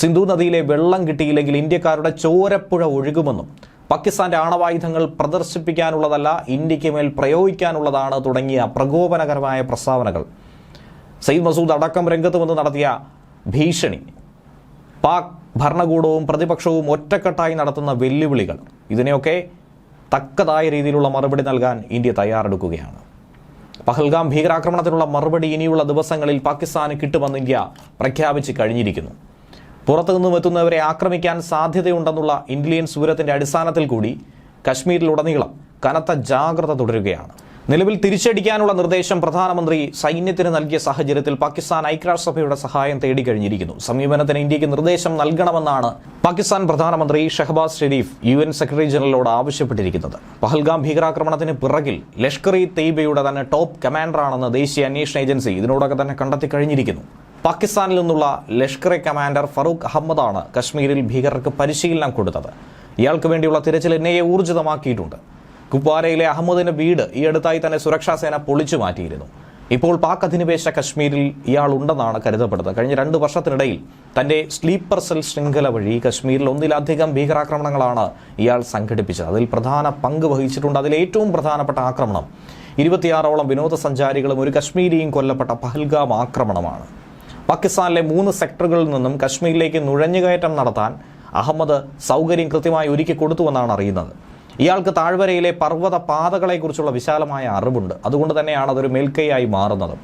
സിന്ധു നദിയിലെ വെള്ളം കിട്ടിയില്ലെങ്കിൽ ഇന്ത്യക്കാരുടെ ചോരപ്പുഴ ഒഴുകുമെന്നും പാകിസ്ഥാന്റെ ആണവായുധങ്ങൾ പ്രദർശിപ്പിക്കാനുള്ളതല്ല ഇന്ത്യയ്ക്ക് മേൽ പ്രയോഗിക്കാനുള്ളതാണ് തുടങ്ങിയ പ്രകോപനകരമായ പ്രസ്താവനകൾ. സയ്യിദ് മസൂദ് അടക്കം രംഗത്ത് വന്ന് നടത്തിയ ഭീഷണി. പാക് ഭരണകൂടവും പ്രതിപക്ഷവും ഒറ്റക്കെട്ടായി നടത്തുന്ന വെല്ലുവിളികൾ. ഇതിനെയൊക്കെ തക്കതായ രീതിയിലുള്ള മറുപടി നൽകാൻ ഇന്ത്യ തയ്യാറെടുക്കുകയാണ്. പഹൽഗാം ഭീകരാക്രമണത്തിനുള്ള മറുപടി ഇനിയുള്ള ദിവസങ്ങളിൽ പാകിസ്ഥാന് കിട്ടുമെന്ന് ഇന്ത്യ പ്രഖ്യാപിച്ച് കഴിഞ്ഞിരിക്കുന്നു. പുറത്തുനിന്നും എത്തുന്നവരെ ആക്രമിക്കാൻ സാധ്യതയുണ്ടെന്നുള്ള ഇന്റലിജൻസ് വിവരത്തിന്റെ അടിസ്ഥാനത്തിൽ കൂടി കശ്മീരിലുടനീളം കനത്ത ജാഗ്രത തുടരുകയാണ്. നിലവിൽ തിരിച്ചടിക്കാനുള്ള നിർദ്ദേശം പ്രധാനമന്ത്രി സൈന്യത്തിന് നൽകിയ സാഹചര്യത്തിൽ പാകിസ്ഥാൻ ഐക്യരാഷ്ട്രസഭയുടെ സഹായം തേടിക്കഴിഞ്ഞിരിക്കുന്നു. സമീപനത്തിന് ഇന്ത്യയ്ക്ക് നിർദ്ദേശം നൽകണമെന്നാണ് പാകിസ്ഥാൻ പ്രധാനമന്ത്രി Shehbaz Sharif U N secretary ജനറലോട് ആവശ്യപ്പെട്ടിരിക്കുന്നത്. പഹൽഗാം ഭീകരാക്രമണത്തിന് പിറകിൽ ലഷ്കർ ഇ തെയ്ബയുടെ തന്നെ ടോപ്പ് കമാൻഡറാണെന്ന് ദേശീയ അന്വേഷണ ഏജൻസി ഇതിനോടൊക്കെ തന്നെ കണ്ടെത്തി കഴിഞ്ഞിരിക്കുന്നു. പാകിസ്ഥാനിൽ നിന്നുള്ള ലഷ്കർ എ കമാൻഡർ ഫറൂഖ് അഹമ്മദാണ് കശ്മീരിൽ ഭീകരർക്ക് പരിശീലനം കൊടുത്തത്. ഇയാൾക്ക് വേണ്ടിയുള്ള തിരച്ചിൽ എൻ ഐ എ ഊർജിതമാക്കിയിട്ടുണ്ട്. കുപ്വാരയിലെ അഹമ്മദിന്റെ വീട് ഈ അടുത്തായി തന്നെ സുരക്ഷാസേന പൊളിച്ചു മാറ്റിയിരുന്നു. ഇപ്പോൾ പാക് അധിനിവേശ കശ്മീരിൽ ഇയാൾ ഉണ്ടെന്നാണ് കരുതപ്പെടുന്നത്. കഴിഞ്ഞ രണ്ട് വർഷത്തിനിടയിൽ തന്റെ സ്ലീപ്പർ സെൽ ശൃംഖല വഴി കശ്മീരിൽ ഒന്നിലധികം ഭീകരാക്രമണങ്ങളാണ് ഇയാൾ സംഘടിപ്പിച്ചത്. അതിൽ പ്രധാന പങ്ക് വഹിച്ചിട്ടുണ്ട്. അതിൽ ഏറ്റവും പ്രധാനപ്പെട്ട ആക്രമണം ഇരുപത്തിയാറോളം വിനോദസഞ്ചാരികളും ഒരു കശ്മീരിയും കൊല്ലപ്പെട്ട പഹൽഗാം ആക്രമണമാണ്. പാകിസ്ഥാനിലെ മൂന്ന് സെക്ടറുകളിൽ നിന്നും കശ്മീരിലേക്ക് നുഴഞ്ഞുകയറ്റം നടത്താൻ അഹമ്മദ് സൗകര്യം കൃത്യമായി ഒരുക്കി കൊടുത്തുവെന്നാണ് അറിയുന്നത്. ഇയാൾക്ക് താഴ്വരയിലെ പർവത പാതകളെക്കുറിച്ചുള്ള വിശാലമായ അറിവുണ്ട്. അതുകൊണ്ട് തന്നെയാണ് അതൊരു മേൽക്കൈയായി മാറുന്നത്.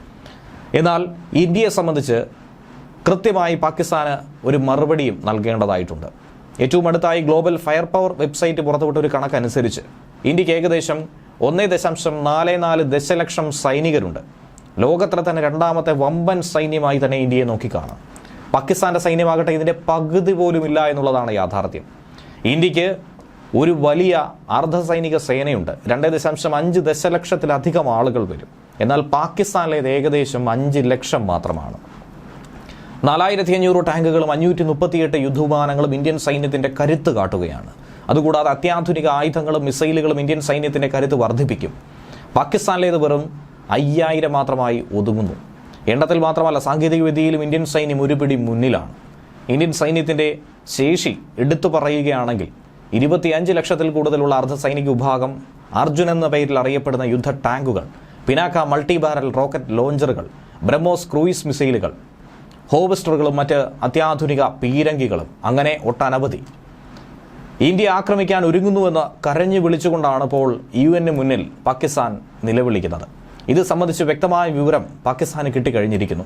എന്നാൽ ഇന്ത്യയെ സംബന്ധിച്ച് കൃത്യമായി പാകിസ്ഥാന് ഒരു മറുപടിയും നൽകേണ്ടതായിട്ടുണ്ട്. ഏറ്റവും അടുത്തായി ഗ്ലോബൽ ഫയർ പവർ വെബ്സൈറ്റ് പുറത്തുവിട്ട ഒരു കണക്കനുസരിച്ച് ഇന്ത്യയ്ക്ക് ഏകദേശം ഒന്നേ ദശാംശം നാല് നാല് ദശലക്ഷം സൈനികരുണ്ട്. ലോകത്തിലെ തന്നെ രണ്ടാമത്തെ വമ്പൻ സൈന്യമായി തന്നെ ഇന്ത്യയെ നോക്കിക്കാണാം. പാകിസ്ഥാന്റെ സൈന്യമാകട്ടെ ഇതിന്റെ പകുതി പോലും ഇല്ല എന്നുള്ളതാണ് യാഥാർത്ഥ്യം. ഇന്ത്യയ്ക്ക് ഒരു വലിയ അർദ്ധസൈനിക സേനയുണ്ട്. രണ്ടേ ദശാംശം അഞ്ച് ദശലക്ഷത്തിലധികം ആളുകൾ വരും. എന്നാൽ പാകിസ്ഥാനിലേത് ഏകദേശം അഞ്ച് ലക്ഷം മാത്രമാണ്. നാലായിരത്തി അഞ്ഞൂറ് ടാങ്കുകളും അഞ്ഞൂറ്റി മുപ്പത്തിയെട്ട് യുദ്ധവിമാനങ്ങളും ഇന്ത്യൻ സൈന്യത്തിന്റെ കരുത്ത് കാട്ടുകയാണ്. അതുകൂടാതെ അത്യാധുനിക ആയുധങ്ങളും മിസൈലുകളും ഇന്ത്യൻ സൈന്യത്തിന്റെ കരുത്ത് വർദ്ധിപ്പിക്കും. പാകിസ്ഥാനിലേത് വെറും അയ്യായിരം മാത്രമായി ഒതുങ്ങുന്നു. എണ്ണത്തിൽ മാത്രമല്ല സാങ്കേതികവിദ്യയിലും ഇന്ത്യൻ സൈന്യം ഒരുപിടി മുന്നിലാണ്. ഇന്ത്യൻ സൈന്യത്തിന്റെ ശേഷി എടുത്തു പറയുകയാണെങ്കിൽ ഇരുപത്തിയഞ്ച് ലക്ഷത്തിൽ കൂടുതലുള്ള അർദ്ധ സൈനിക വിഭാഗം അർജുൻ എന്ന പേരിൽ അറിയപ്പെടുന്ന യുദ്ധ ടാങ്കുകൾ പിനാക്ക മൾട്ടി ബാരൽ റോക്കറ്റ് ലോഞ്ചറുകൾ ബ്രഹ്മോസ് ക്രൂയിസ് മിസൈലുകൾ ഹോബസ്റ്ററുകളും മറ്റ് അത്യാധുനിക പീരങ്കികളും അങ്ങനെ ഒട്ടനവധി. ഇന്ത്യ ആക്രമിക്കാൻ ഒരുങ്ങുന്നുവെന്ന് കരഞ്ഞു വിളിച്ചുകൊണ്ടാണ് ഇപ്പോൾ യു മുന്നിൽ പാകിസ്ഥാൻ നിലവിളിക്കുന്നത്. ഇത് സംബന്ധിച്ച് വ്യക്തമായ വിവരം പാകിസ്ഥാന് കിട്ടിക്കഴിഞ്ഞിരിക്കുന്നു.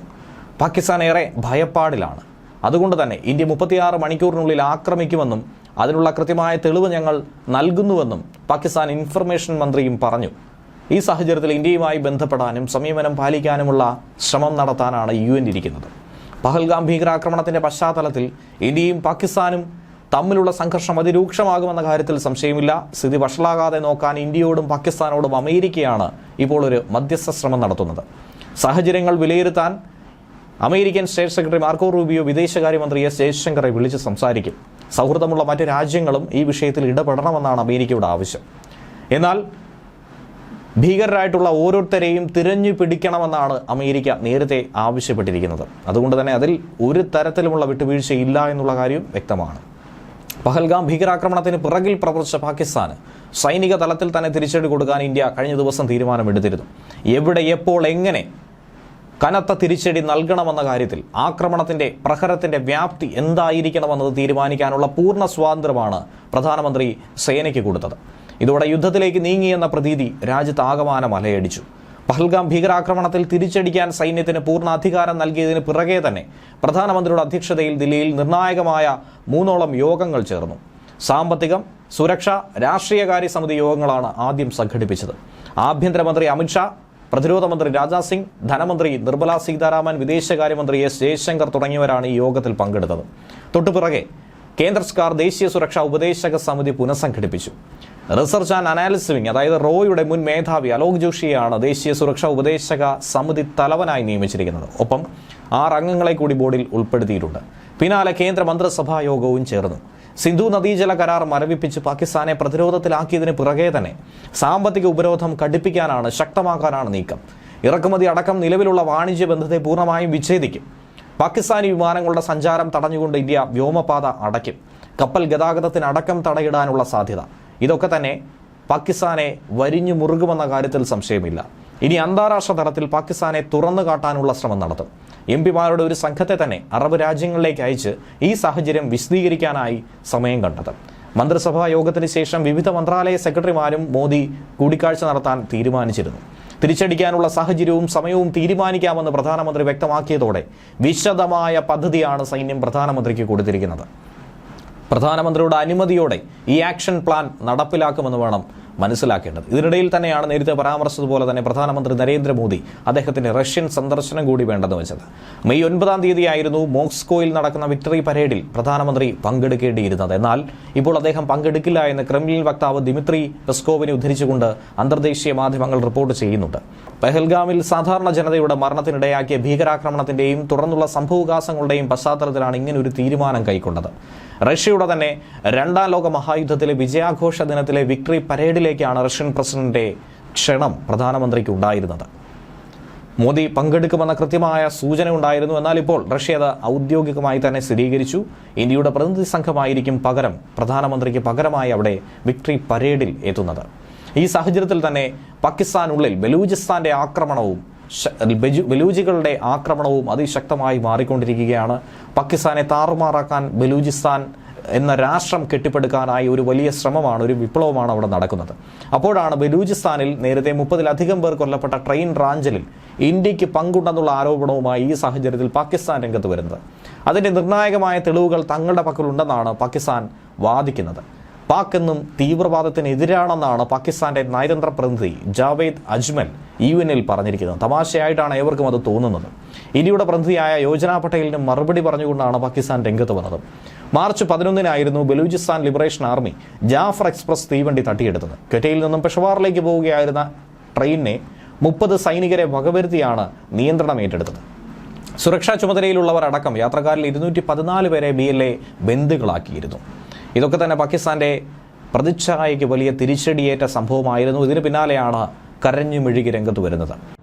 പാകിസ്ഥാൻ ഏറെ ഭയപ്പാടിലാണ്. അതുകൊണ്ട് തന്നെ ഇന്ത്യ മുപ്പത്തിയാറ് മണിക്കൂറിനുള്ളിൽ ആക്രമിക്കുമെന്നും അതിനുള്ള കൃത്യമായ തെളിവ് ഞങ്ങൾ നൽകുന്നുവെന്നും പാകിസ്ഥാൻ ഇൻഫർമേഷൻ മന്ത്രിയും പറഞ്ഞു. ഈ സാഹചര്യത്തിൽ ഇന്ത്യയുമായി ബന്ധപ്പെടാനും സംയമനം പാലിക്കാനുമുള്ള ശ്രമം നടത്താനാണ് യു എൻ ഇരിക്കുന്നത് പഹൽഗാം ഭീകരാക്രമണത്തിന്റെ പശ്ചാത്തലത്തിൽ ഇന്ത്യയും പാകിസ്ഥാനും തമ്മിലുള്ള സംഘർഷം അതിരൂക്ഷമാകുമെന്ന കാര്യത്തിൽ സംശയമില്ല. സ്ഥിതി വഷളാകാതെ നോക്കാൻ ഇന്ത്യയോടും പാകിസ്ഥാനോടും അമേരിക്കയാണ് ഇപ്പോൾ ഒരു മധ്യസ്ഥ ശ്രമം നടത്തുന്നത്. സാഹചര്യങ്ങൾ വിലയിരുത്താൻ American state secretary Marco Rubio വിദേശകാര്യമന്ത്രി എസ് ജയശങ്കറെ വിളിച്ച് സംസാരിക്കും. സൗഹൃദമുള്ള മറ്റ് രാജ്യങ്ങളും ഈ വിഷയത്തിൽ ഇടപെടണമെന്നാണ് അമേരിക്കയുടെ ആവശ്യം. എന്നാൽ ഭീകരരായിട്ടുള്ള ഓരോരുത്തരെയും തിരഞ്ഞു പിടിക്കണമെന്നാണ് അമേരിക്ക നേരത്തെ ആവശ്യപ്പെട്ടിരിക്കുന്നത്. അതുകൊണ്ട് തന്നെ അതിൽ ഒരു തരത്തിലുമുള്ള വിട്ടുവീഴ്ചയില്ല എന്നുള്ള കാര്യം വ്യക്തമാണ്. പഹൽഗാം ഭീകരാക്രമണത്തിന് പിറകിൽ പ്രവർത്തിച്ച പാകിസ്ഥാന് സൈനിക തലത്തിൽ തന്നെ തിരിച്ചടി കൊടുക്കാൻ ഇന്ത്യ കഴിഞ്ഞ ദിവസം തീരുമാനമെടുത്തിരുന്നു. എവിടെ എപ്പോൾ എങ്ങനെ കനത്ത തിരിച്ചടി നൽകണമെന്ന കാര്യത്തിൽ ആക്രമണത്തിന്റെ പ്രഹരത്തിന്റെ വ്യാപ്തി എന്തായിരിക്കണമെന്നത് തീരുമാനിക്കാനുള്ള പൂർണ സ്വാതന്ത്ര്യമാണ് പ്രധാനമന്ത്രി സേനയ്ക്ക് കൊടുത്തത്. ഇതോടെ യുദ്ധത്തിലേക്ക് നീങ്ങിയെന്ന പ്രതീതി രാജ്യത്താകമാനം അലയടിച്ചു. പഹൽഗാം ഭീകരാക്രമണത്തിൽ തിരിച്ചടിക്കാൻ സൈന്യത്തിന് പൂർണ അധികാരം നൽകിയതിന് പിറകെ തന്നെ പ്രധാനമന്ത്രിയുടെ അധ്യക്ഷതയിൽ ദില്ലിയിൽ നിർണായകമായ മൂന്നോളം യോഗങ്ങൾ ചേർന്നു. സാമ്പത്തികം സുരക്ഷ രാഷ്ട്രീയകാര്യ സമിതി യോഗങ്ങളാണ് ആദ്യം സംഘടിപ്പിച്ചത്. ആഭ്യന്തരമന്ത്രി അമിത്ഷാ പ്രതിരോധ മന്ത്രി രാജ്നാഥ് സിംഗ് ധനമന്ത്രി നിർമ്മല സീതാരാമൻ വിദേശകാര്യമന്ത്രി എസ് ജയശങ്കർ തുടങ്ങിയവരാണ് ഈ യോഗത്തിൽ പങ്കെടുത്തത്. തൊട്ടുപിറകെ കേന്ദ്ര സർക്കാർ ദേശീയ സുരക്ഷാ ഉപദേശക സമിതി പുനഃസംഘടിപ്പിച്ചു. റിസർച്ച് ആൻഡ് അനാലിസിസ് വിങ് അതായത് റോയുടെ മുൻ മേധാവി അലോക് ജോഷിയെയാണ് ദേശീയ സുരക്ഷാ ഉപദേശക സമിതി തലവനായി നിയമിച്ചിരിക്കുന്നത്. ഒപ്പം ആറ് അംഗങ്ങളെ കൂടി ബോർഡിൽ ഉൾപ്പെടുത്തിയിട്ടുണ്ട്. പിന്നാലെ കേന്ദ്ര മന്ത്രിസഭാ യോഗവും ചേർന്നു. സിന്ധു നദീജല കരാർ മരവിപ്പിച്ച് പാകിസ്ഥാനെ പ്രതിരോധത്തിലാക്കിയതിന് പിറകെ തന്നെ സാമ്പത്തിക ഉപരോധം കടുപ്പിക്കാനാണ് ശക്തമാക്കാനാണ് നീക്കം. ഇറക്കുമതി അടക്കം നിലവിലുള്ള വാണിജ്യ ബന്ധത്തെ പൂർണമായും വിച്ഛേദിക്കും. പാകിസ്ഥാനി വിമാനങ്ങളുടെ സഞ്ചാരം തടഞ്ഞുകൊണ്ട് ഇന്ത്യ വ്യോമപാത അടയ്ക്കും. കപ്പൽ ഗതാഗതത്തിന് അടക്കം തടയിടാനുള്ള സാധ്യത. ഇതൊക്കെ തന്നെ പാകിസ്ഥാനെ വരിഞ്ഞു മുറുകുമെന്ന കാര്യത്തിൽ സംശയമില്ല. ഇനി അന്താരാഷ്ട്ര തലത്തിൽ പാകിസ്ഥാനെ തുറന്നു കാട്ടാനുള്ള ശ്രമം നടത്തും. എം പിമാരുടെ ഒരു സംഘത്തെ തന്നെ അറബ് രാജ്യങ്ങളിലേക്ക് അയച്ച് ഈ സാഹചര്യം വിശദീകരിക്കാനായി സമയം കണ്ടെത്തും മന്ത്രിസഭാ യോഗത്തിന് ശേഷം വിവിധ മന്ത്രാലയ സെക്രട്ടറിമാരും മോദി കൂടിക്കാഴ്ച നടത്താൻ തീരുമാനിച്ചിരുന്നു. തിരിച്ചടിക്കാനുള്ള സാഹചര്യവും സമയവും തീരുമാനിക്കാമെന്ന് പ്രധാനമന്ത്രി വ്യക്തമാക്കിയതോടെ വിശദമായ പദ്ധതിയാണ് സൈന്യം പ്രധാനമന്ത്രിക്ക് കൊടുത്തിരിക്കുന്നത്. പ്രധാനമന്ത്രിയുടെ അനുമതിയോടെ ഈ ആക്ഷൻ പ്ലാൻ നടപ്പിലാക്കുമെന്ന് വേണം മനസ്സിലാക്കേണ്ടത്. ഇതിനിടയിൽ തന്നെയാണ് നേരത്തെ പരാമർശിച്ചതുപോലെ തന്നെ പ്രധാനമന്ത്രി നരേന്ദ്രമോദി അദ്ദേഹത്തിന്റെ റഷ്യൻ സന്ദർശനം കൂടി വേണ്ടെന്ന് വെച്ചത്. മെയ് ഒൻപതാം തീയതിയായിരുന്നു മോസ്കോയിൽ നടക്കുന്ന വിക്ടറി പരേഡിൽ പ്രധാനമന്ത്രി പങ്കെടുക്കേണ്ടിയിരുന്നത്. എന്നാൽ ഇപ്പോൾ അദ്ദേഹം പങ്കെടുക്കില്ല എന്ന് ക്രെംലിൻ വക്താവ് ദിമിത്രി പെസ്കോവിനെ ഉദ്ധരിച്ചുകൊണ്ട് അന്തർദേശീയ മാധ്യമങ്ങൾ റിപ്പോർട്ട് ചെയ്യുന്നുണ്ട്. പെഹൽഗാമിൽ സാധാരണ ജനതയുടെ മരണത്തിനിടയാക്കിയ ഭീകരാക്രമണത്തിന്റെയും തുടർന്നുള്ള സംഭവവികാസങ്ങളുടെയും പശ്ചാത്തലത്തിലാണ് ഇങ്ങനൊരു തീരുമാനം കൈക്കൊണ്ടത്. റഷ്യയുടെ തന്നെ രണ്ടാം ലോക മഹായുദ്ധത്തിലെ വിജയാഘോഷ ദിനത്തിലെ വിക്ടറി പരേഡിലേക്കാണ് റഷ്യൻ പ്രസിഡന്റിന്റെ ക്ഷണം പ്രധാനമന്ത്രിക്ക് ഉണ്ടായിരുന്നത്. മോദി പങ്കെടുക്കുമെന്ന കൃത്യമായ സൂചന ഉണ്ടായിരുന്നു. എന്നാൽ ഇപ്പോൾ റഷ്യ അത് ഔദ്യോഗികമായി തന്നെ സ്ഥിരീകരിച്ചു. ഇന്ത്യയുടെ പ്രതിനിധി സംഘമായിരിക്കും പകരം പ്രധാനമന്ത്രിക്ക് പകരമായി അവിടെ വിക്ടറി പരേഡിൽ എത്തുന്നത്. ഈ സാഹചര്യത്തിൽ തന്നെ പാകിസ്ഥാനുള്ളിൽ ബലൂചിസ്ഥാന്റെ ആക്രമണവും ബലൂജികളുടെ ആക്രമണവും അതിശക്തമായി മാറിക്കൊണ്ടിരിക്കുകയാണ്. പാകിസ്ഥാനെ താറുമാറാക്കാൻ ബലൂചിസ്ഥാൻ എന്ന രാഷ്ട്രം കെട്ടിപ്പടുക്കാനായി ഒരു വലിയ ശ്രമമാണ് ഒരു വിപ്ലവമാണ് അവിടെ നടക്കുന്നത്. അപ്പോഴാണ് ബലൂചിസ്ഥാനിൽ നേരത്തെ മുപ്പതിലധികം പേർ കൊല്ലപ്പെട്ട ട്രെയിൻ റാഞ്ചലിൽ ഇന്ത്യയ്ക്ക് പങ്കുണ്ടെന്നുള്ള ആരോപണവുമായി ഈ സാഹചര്യത്തിൽ പാകിസ്ഥാൻ രംഗത്ത് വരുന്നത്. അതിന്റെ നിർണായകമായ തെളിവുകൾ തങ്ങളുടെ പക്കലുണ്ടെന്നാണ് പാകിസ്ഥാൻ വാദിക്കുന്നത്. പാക് എന്നും തീവ്രവാദത്തിനെതിരാണെന്നാണ് പാകിസ്ഥാന്റെ നയതന്ത്ര പ്രതിനിധി ജാവേദ് അജ്മൽ യു എനിൽ പറഞ്ഞിരിക്കുന്നത്. തമാശയായിട്ടാണ് ഏവർക്കും അത് തോന്നുന്നത്. ഇന്ത്യയുടെ പ്രതിനിധിയായ യോജന പട്ടേലിന് മറുപടി പറഞ്ഞുകൊണ്ടാണ് പാകിസ്ഥാൻ രംഗത്ത് വന്നത്. March പതിനൊന്നിനായിരുന്നു Balochistan liberation army Jaffar express തീവണ്ടി തട്ടിയെടുത്തത്. ക്വറ്റയിൽ നിന്നും പെഷവാറിലേക്ക് പോവുകയായിരുന്ന ട്രെയിനിനെ മുപ്പത് സൈനികരെ വകവരുത്തിയാണ് നിയന്ത്രണം ഏറ്റെടുത്തത്. സുരക്ഷാ ചുമതലയിലുള്ളവർ അടക്കം യാത്രക്കാരിൽ ഇരുന്നൂറ്റി പതിനാല് പേരെ ബി എൽ എ ബന്ധുക്കളാക്കിയിരുന്നു ഇതൊക്കെ തന്നെ പാകിസ്ഥാന്റെ പ്രതിച്ഛായയ്ക്ക് വലിയ തിരിച്ചടിയേറ്റ സംഭവമായിരുന്നു. ഇതിന് പിന്നാലെയാണ് കരഞ്ഞു മെഴുകി രംഗത്ത് വരുന്നത്.